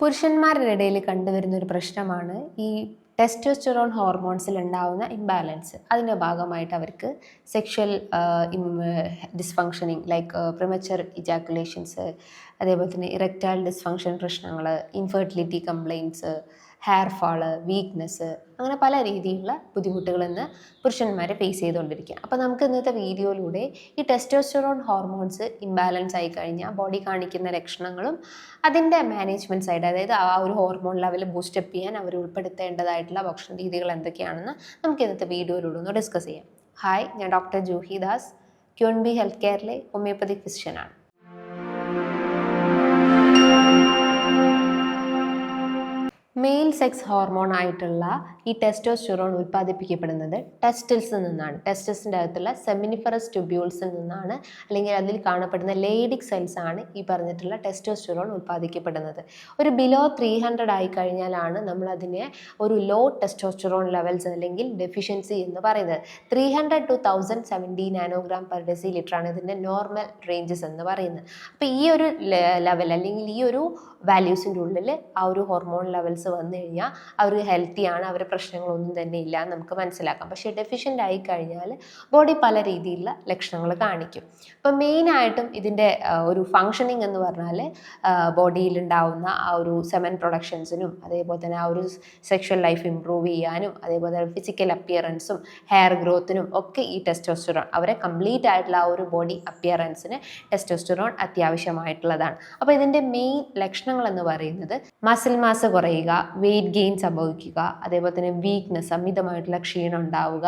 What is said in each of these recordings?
പുരുഷന്മാരുടെ ഇടയിൽ കണ്ടുവരുന്ന ഒരു പ്രശ്നമാണ് ഈ ടെസ്റ്റോസ്റ്ററോൺ ഹോർമോൺസിൽ ഉണ്ടാവുന്ന ഇംബാലൻസ് അതിന്റെ ഭാഗമായിട്ട് അവർക്ക് sexual dysfunctioning like premature ejaculations അതേപോലെ തന്നെ ഇറക്റ്റൈൽ ഡിസ്ഫങ്ഷൻ പ്രശ്നങ്ങൾ infertility complaints hair fall weakness അങ്ങനെ പല രീതിയിലുള്ള ബുദ്ധിമുട്ടുകൾ ഇന്ന് പുരുഷന്മാരെ ഫേസ് ചെയ്തുകൊണ്ടിരിക്കുക അപ്പോൾ നമുക്ക് ഇന്നത്തെ വീഡിയോയിലൂടെ ഈ ടെസ്റ്റോസ്റ്ററോൺ ഹോർമോൺസ് ഇംബാലൻസ് ആയി കഴിഞ്ഞാൽ ബോഡി കാണിക്കുന്ന ലക്ഷണങ്ങളും അതിന്റെ മാനേജ്മെന്റ് സൈഡ് അതായത് ആ ഒരു ഹോർമോൺ ലെവൽ ബൂസ്റ്റപ്പ് ചെയ്യാൻ അവർ ഉൾപ്പെടുത്തേണ്ടതായിട്ടുള്ള ഭക്ഷണ രീതികൾ എന്തൊക്കെയാണെന്ന് നമുക്ക് ഇന്നത്തെ വീഡിയോയിലൂടെ ഒന്ന് ഡിസ്കസ് ചെയ്യാം. ഹായ് ഞാൻ doctor Juhi Das queen B health കെയറിലെ ഹോമിയോപ്പതി ഫിസിഷ്യനാണ് മെയിൽ സെക്സ് ഹോർമോൺ ആയിട്ടുള്ള ഈ ടെസ്റ്റോസ്റ്റിറോൺ ഉൽപ്പാദിപ്പിക്കപ്പെടുന്നത് ടെസ്റ്റിൽസിൽ നിന്നാണ്. ടെസ്റ്റസിന്റെ അകത്തുള്ള സെമിനിഫറസ് ട്യൂബ്യൂൾസിൽ നിന്നാണ്. അല്ലെങ്കിൽ അതിൽ കാണപ്പെടുന്ന ലേഡിക് സെൽസ് ആണ് ഈ പറഞ്ഞിട്ടുള്ള ടെസ്റ്റോസ്റ്റിറോൺ ഉൽപ്പാദിക്കപ്പെടുന്നത്. ഒരു ബിലോ ത്രീ ഹൺഡ്രഡ് ആയി കഴിഞ്ഞാലാണ് നമ്മൾ അതിനെ ഒരു ലോ ടെസ്റ്റോസ്റ്റിറോൺ ലെവൽസ് അല്ലെങ്കിൽ ഡെഫിഷ്യൻസി എന്ന് പറയുന്നത്. Three hundred two thousand seventy nanogram per deci ലിറ്ററാണ് ഇതിന്റെ നോർമൽ റേഞ്ചസ് എന്ന് പറയുന്നത്. അപ്പോൾ ഈ ഒരു ലെവൽ അല്ലെങ്കിൽ ഈ ഒരു വാല്യൂസിന്റെ ഉള്ളിൽ ആ ഒരു ഹോർമോൺ ലെവൽസ് വന്നു കഴിഞ്ഞാൽ അവർ ഹെൽത്തിയാണ് അവരെ പ്രശ്നങ്ങളൊന്നും തന്നെ ഇല്ല എന്ന് നമുക്ക് മനസ്സിലാക്കാം. പക്ഷേ ഡെഫിഷ്യന്റ് ആയി കഴിഞ്ഞാൽ ബോഡി പല രീതിയിലുള്ള ലക്ഷണങ്ങൾ കാണിക്കും. അപ്പം മെയിനായിട്ടും ഇതിന്റെ ഒരു ഫങ്ഷനിങ് എന്ന് പറഞ്ഞാൽ ബോഡിയിൽ ഉണ്ടാവുന്ന ആ ഒരു സെമൻ പ്രൊഡക്ഷൻസിനും അതേപോലെ തന്നെ ആ ഒരു സെക്ഷൽ ലൈഫ് ഇമ്പ്രൂവ് ചെയ്യാനും അതേപോലെ തന്നെ ഫിസിക്കൽ അപ്പിയറൻസും ഹെയർ ഗ്രോത്തിനും ഒക്കെ ഈ ടെസ്റ്റോസ്റ്ററോൺ അവരെ കംപ്ലീറ്റ് ആയിട്ടുള്ള ആ ഒരു ബോഡി അപ്പിയറൻസിന് ടെസ്റ്റോസ്റ്ററോൺ അത്യാവശ്യമായിട്ടുള്ളതാണ്. അപ്പോൾ ഇതിന്റെ മെയിൻ ലക്ഷണങ്ങൾ എന്ന് പറയുന്നത് മസിൽ മാസ് കുറയുക വെയിറ്റ് ഗെയിൻ സംഭവിക്കുക അതേപോലെ തന്നെ വീക്ക്നെസ് അമിതമായിട്ടുള്ള ക്ഷീണം ഉണ്ടാവുക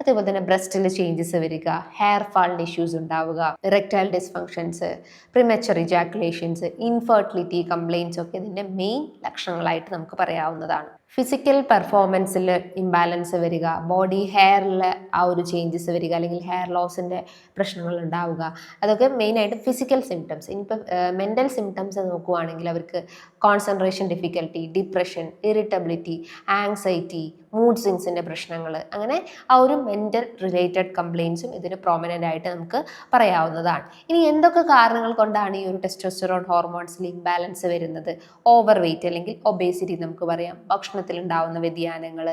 അതേപോലെ തന്നെ ബ്രസ്റ്റിൽ ചേഞ്ചസ് വരിക ഹെയർ ഫാളിന്റെ ഇഷ്യൂസ് ഉണ്ടാവുക erectile dysfunctions premature ejaculations infertility complaints ഒക്കെ ഇതിന്റെ മെയിൻ ലക്ഷണങ്ങളായിട്ട് നമുക്ക് പറയാവുന്നതാണ്. ഫിസിക്കൽ പെർഫോമൻസിൽ ഇംബാലൻസ് വരിക ബോഡി ഹെയറിൽ ആ ഒരു ചേഞ്ചസ് വരിക അല്ലെങ്കിൽ ഹെയർ ലോസിന്റെ പ്രശ്നങ്ങൾ ഉണ്ടാവുക. അതൊക്കെ മെയിനായിട്ട് ഫിസിക്കൽ സിംറ്റംസ് ഇനിയിപ്പോൾ മെന്റൽ സിംറ്റംസ് നോക്കുവാണെങ്കിൽ അവർക്ക് concentration difficulty depression irritability anxiety mood സ്വിങ്സിന്റെ പ്രശ്നങ്ങൾ. അങ്ങനെ ആ ഒരു മെന്റൽ റിലേറ്റഡ് കംപ്ലയിൻസും ഇതിന് പ്രോമിനന്റ് ആയിട്ട് നമുക്ക് പറയാവുന്നതാണ്. ഇനി എന്തൊക്കെ കാരണങ്ങൾ കൊണ്ടാണ് ഈ ഒരു ടെസ്റ്റോസ്റ്ററോൺ ഹോർമോൺസിൽ ഇംബാലൻസ് വരുന്നത്? ഓവർ വെയിറ്റ് അല്ലെങ്കിൽ ഒബേസിറ്റി നമുക്ക് പറയാം. ഭക്ഷണത്തിൽ ഉണ്ടാവുന്ന വ്യതിയാനങ്ങൾ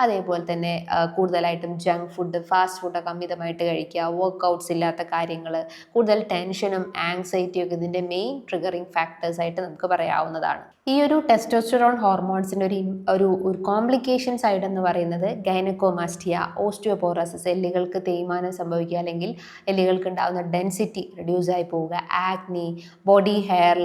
അതേപോലെ തന്നെ കൂടുതലായിട്ടും ജങ്ക് ഫുഡ് ഫാസ്റ്റ് ഫുഡൊക്കെ അമിതമായിട്ട് കഴിക്കുക വർക്കൗട്ട്സ് ഇല്ലാത്ത കാര്യങ്ങൾ കൂടുതൽ ടെൻഷനും ആങ്സൈറ്റിയും ഒക്കെ ഇതിന്റെ മെയിൻ ട്രിഗറിങ് ഫാക്ടേഴ്സ് ആയിട്ട് നമുക്ക് പറയാവുന്നതാണ്. ഈ ഒരു ടെസ്റ്റോസ്റ്ററോൺ ഹോർമോൺസിന്റെ ഒരു ഒരു ഒരു കോംപ്ലിക്കേഷൻ സൈഡ് എന്ന് പറയുന്നത് ഗൈനക്കോമാസ്റ്റിയ ഓസ്റ്റിയോപോറോസിസ് എല്ലുകൾക്ക് തേയ്മാനം സംഭവിക്കുക അല്ലെങ്കിൽ എല്ലുകൾക്ക് ഉണ്ടാകുന്ന ഡെൻസിറ്റി റെഡ്യൂസ് ആയി പോവുക ആക്നി ബോഡി ഹെയർ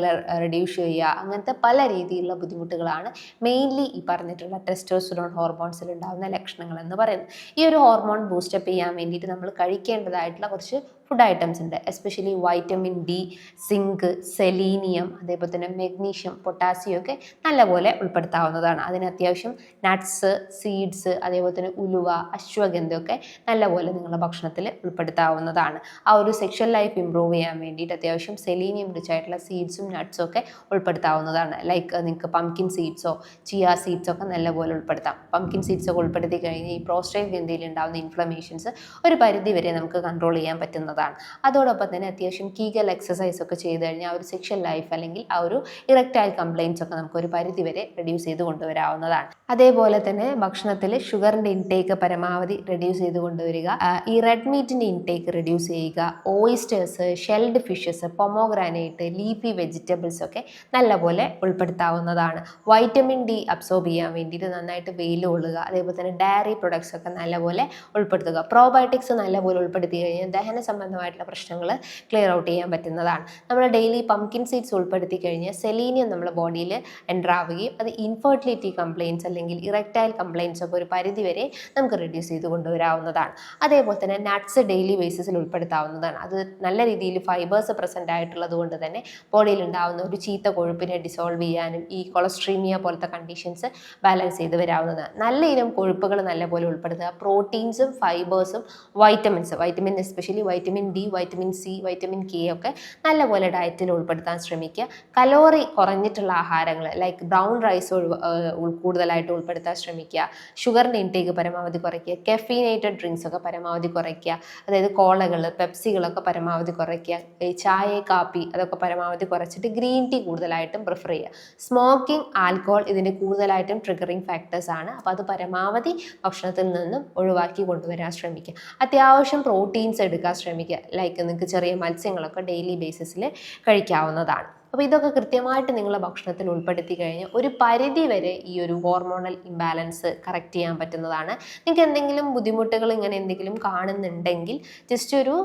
റെഡ്യൂസ് ചെയ്യുക അങ്ങനത്തെ പല രീതിയിലുള്ള ബുദ്ധിമുട്ടുകളാണ് മെയിൻലി ഈ പറഞ്ഞിട്ടുള്ള ടെസ്റ്റോസ്റ്ററോൺ ഹോർമോൺസിൽ ഉണ്ടാകുന്ന ലക്ഷണങ്ങൾ എന്ന് പറയുന്നത്. ഈ ഒരു ഹോർമോൺ ബൂസ്റ്റപ്പ് ചെയ്യാൻ വേണ്ടിയിട്ട് നമ്മൾ കഴിക്കേണ്ടതായിട്ടുള്ള കുറച്ച് ഫുഡ് ഐറ്റംസ് ഉണ്ട്. Especially vitamin D zinc selenium അതേപോലെ തന്നെ മെഗ്നീഷ്യം പൊട്ടാസ്യം ഒക്കെ നല്ലപോലെ ഉൾപ്പെടുത്താവുന്നതാണ്. അതിന് അത്യാവശ്യം നട്ട്സ് സീഡ്സ് അതേപോലെ തന്നെ ഉലുവ അശ്വഗന്ധമൊക്കെ നല്ലപോലെ നിങ്ങളുടെ ഭക്ഷണത്തിൽ ഉൾപ്പെടുത്താവുന്നതാണ്. ആ ഒരു സെക്ഷൽ ലൈഫ് ഇമ്പ്രൂവ് ചെയ്യാൻ വേണ്ടിയിട്ട് അത്യാവശ്യം സെലീനിയം റിച്ച് ആയിട്ടുള്ള സീഡ്സും നട്ട്സും ഒക്കെ ഉൾപ്പെടുത്താവുന്നതാണ്. ലൈക്ക് നിങ്ങൾക്ക് പംകിൻ സീഡ്സോ ചിയ സീഡ്സോ ഒക്കെ നല്ലപോലെ ഉൾപ്പെടുത്താം. പംകിൻ സീഡ്സ് ഒക്കെ ഉൾപ്പെടുത്തി കഴിഞ്ഞാൽ ഈ പ്രോസ്റ്റേറ്റ് ഗ്രന്ഥിയിൽ ഉണ്ടാകുന്ന ഇൻഫ്ലമേഷൻസ് ഒരു പരിധി വരെ നമുക്ക് കൺട്രോൾ ചെയ്യാൻ പറ്റുന്നതാണ്. അതോടൊപ്പം തന്നെ അത്യാവശ്യം കീഗൽ എക്സസൈസ് ഒക്കെ ചെയ്ത് കഴിഞ്ഞാൽ ആ ഒരു സെക്ഷൽ ലൈഫ് അല്ലെങ്കിൽ ആ ഒരു ഇറക്റ്റൈൽ കംപ്ലയിൻസ് ഒക്കെ നമുക്ക് ഒരു പരിധി വരെ റെഡ്യൂസ് ചെയ്ത് കൊണ്ടുവരാവുന്നതാണ്. അതേപോലെ തന്നെ ഭക്ഷണത്തിൽ ഷുഗറിന്റെ ഇൻടേക്ക് പരമാവധി റെഡ്യൂസ് ചെയ്ത് കൊണ്ടുവരിക. ഈ റെഡ് മീറ്റിന്റെ ഇൻടേക്ക് റെഡ്യൂസ് ചെയ്യുക. Oysters shelled fishes pomegranate leafy vegetables ഒക്കെ നല്ലപോലെ ഉൾപ്പെടുത്താവുന്നതാണ്. വൈറ്റമിൻ ഡി അബ്സോർബ് ചെയ്യാൻ വേണ്ടിയിട്ട് നന്നായിട്ട് വെയിൽ കൊള്ളുക. അതേപോലെ തന്നെ ഡയറി പ്രൊഡക്ട്സ് ഒക്കെ നല്ലപോലെ ഉൾപ്പെടുത്തുക. പ്രോബയോട്ടിക്സ് നല്ലപോലെ ഉൾപ്പെടുത്തി കഴിഞ്ഞാൽ ദഹന സംബന്ധമായിട്ടുള്ള പ്രശ്നങ്ങൾ ക്ലിയർ ഔട്ട് ചെയ്യാൻ പറ്റുന്നതാണ്. നമ്മൾ ഡെയിലി പംകിൻ സീഡ്സ് ഉൾപ്പെടുത്തി കഴിഞ്ഞാൽ സെലീനിയം നമ്മുടെ ബോഡിയിൽ എന്റർ ആവുകയും അത് ഇൻഫെർട്ടിലിറ്റി കംപ്ലയിൻസ് അല്ലെങ്കിൽ ഇറക്റ്റൈൽ കംപ്ലയിൻസ് ഒക്കെ ഒരു പരിധി വരെ നമുക്ക് റെഡ്യൂസ് ചെയ്ത് കൊണ്ടുവരാവുന്നതാണ്. അതേപോലെ തന്നെ നട്ട്സ് ഡെയിലി ബേസിസിൽ ഉൾപ്പെടുത്താവുന്നതാണ്. അത് നല്ല രീതിയിൽ ഫൈബേഴ്സ് പ്രസന്റ് ആയിട്ടുള്ളത് കൊണ്ട് തന്നെ ബോഡിയിൽ ഉണ്ടാവുന്ന ഒരു ചീത്ത കൊഴുപ്പിനെ ഡിസോൾവ് ചെയ്യാനും ഈ കൊളസ്ട്രീമിയ പോലത്തെ കണ്ടീഷൻസ് ബാലൻസ് ചെയ്ത് വരാവുന്നതാണ്. നല്ല ഇനം കൊഴുപ്പുകൾ നല്ലപോലെ ഉൾപ്പെടുത്തുക. പ്രോട്ടീൻസും ഫൈബേഴ്സും vitamins vitamin especially vitamin vitamin D vitamin C vitamin K ഒക്കെ നല്ലപോലെ ഡയറ്റിൽ ഉൾപ്പെടുത്താൻ ശ്രമിക്കുക. കലോറി കുറഞ്ഞിട്ടുള്ള ആഹാരങ്ങൾ ലൈക്ക് ബ്രൗൺ റൈസ് കൂടുതലായിട്ട് ഉൾപ്പെടുത്താൻ ശ്രമിക്കുക. ഷുഗറിന്റെ ഇൻടേക്ക് പരമാവധി കുറയ്ക്കുക. കെഫീനേറ്റഡ് ഡ്രിങ്ക്സ് ഒക്കെ പരമാവധി കുറയ്ക്കുക. അതായത് കോളകൾ പെപ്സികളൊക്കെ പരമാവധി കുറയ്ക്കുക. ചായ കാപ്പി അതൊക്കെ പരമാവധി കുറച്ചിട്ട് ഗ്രീൻ ടീ കൂടുതലായിട്ടും പ്രിഫർ ചെയ്യുക. സ്മോക്കിംഗ് ആൽക്കോൾ ഇതിന്റെ കൂടുതലായിട്ടും ട്രിഗറിങ് ഫാക്ടേഴ്സ് ആണ്. അപ്പോൾ അത് പരമാവധി ഭക്ഷണത്തിൽ നിന്നും ഒഴിവാക്കി കൊണ്ടുവരാൻ ശ്രമിക്കുക. അത്യാവശ്യം പ്രോട്ടീൻസ് എടുക്കാൻ ശ്രമിക്കുക. ലൈക്ക് നിങ്ങൾക്ക് ചെറിയ മത്സ്യങ്ങളൊക്കെ ഡെയിലി ബേസിസിൽ കഴിക്കാവുന്നതാണ്. അപ്പോൾ ഇതൊക്കെ കൃത്യമായിട്ട് നിങ്ങളുടെ ഭക്ഷണത്തിൽ ഉൾപ്പെടുത്തി കഴിഞ്ഞാൽ ഒരു പരിധി വരെ ഈ ഒരു ഹോർമോണൽ ഇംബാലൻസ് കറക്റ്റ് ചെയ്യാൻ പറ്റുന്നതാണ്. നിങ്ങൾക്ക് എന്തെങ്കിലും ബുദ്ധിമുട്ടുകൾ ഇങ്ങനെ എന്തെങ്കിലും കാണുന്നുണ്ടെങ്കിൽ ജസ്റ്റ് ഒരു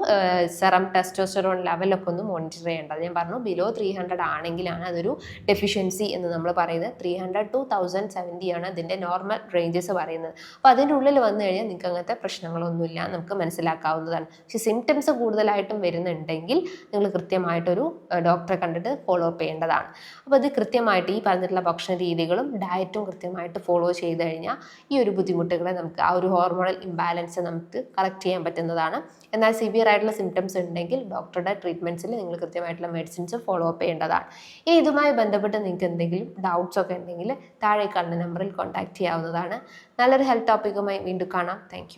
സെറം ടെസ്റ്റോസ്റ്ററോൺ ലെവലൊക്കെ ഒന്ന് മോണിറ്റർ ചെയ്യേണ്ടത് ഞാൻ പറഞ്ഞു ബിലോ ത്രീ ഹൺഡ്രഡ് ആണെങ്കിലാണ് അതൊരു ഡെഫിഷ്യൻസി എന്ന് നമ്മൾ പറയുന്നത്. Three hundred two thousand seventy ആണ് അതിന്റെ നോർമൽ റേഞ്ചസ് പറയുന്നത്. അപ്പോൾ അതിന്റെ ഉള്ളിൽ വന്നു കഴിഞ്ഞാൽ നിങ്ങൾക്ക് അങ്ങനത്തെ പ്രശ്നങ്ങളൊന്നുമില്ല നമുക്ക് മനസ്സിലാക്കാവുന്നതാണ്. പക്ഷേ സിംറ്റംസ് കൂടുതലായിട്ടും വരുന്നുണ്ടെങ്കിൽ നിങ്ങൾ കൃത്യമായിട്ടൊരു ഡോക്ടറെ കണ്ടിട്ട് ഫോളോ അപ്പ് ചെയ്യേണ്ടതാണ്. അപ്പോൾ ഇത് കൃത്യമായിട്ട് ഈ പറഞ്ഞിട്ടുള്ള ഭക്ഷണ രീതികളും ഡയറ്റും കൃത്യമായിട്ട് ഫോളോ ചെയ്ത് കഴിഞ്ഞാൽ ഈ ഒരു ബുദ്ധിമുട്ടുകളെ നമുക്ക് ആ ഒരു ഹോർമോണൽ ഇംബാലൻസ് നമുക്ക് കറക്റ്റ് ചെയ്യാൻ പറ്റുന്നതാണ്. എന്നാൽ സിവിയർ ആയിട്ടുള്ള സിംറ്റംസ് ഉണ്ടെങ്കിൽ ഡോക്ടറുടെ ട്രീറ്റ്മെന്റ്സിൽ നിങ്ങൾ കൃത്യമായിട്ടുള്ള മെഡിസിൻസ് ഫോളോ അപ്പ് ചെയ്യേണ്ടതാണ്. ഇനി ഇതുമായി ബന്ധപ്പെട്ട് നിങ്ങൾക്ക് എന്തെങ്കിലും ഡൗട്ട്സ് ഒക്കെ ഉണ്ടെങ്കിൽ താഴെ കാണുന്ന നമ്പറിൽ കോൺടാക്റ്റ് ചെയ്യാവുന്നതാണ്. നല്ലൊരു ഹെൽത്ത് ടോപ്പിക്കുമായി വീണ്ടും കാണാം. താങ്ക്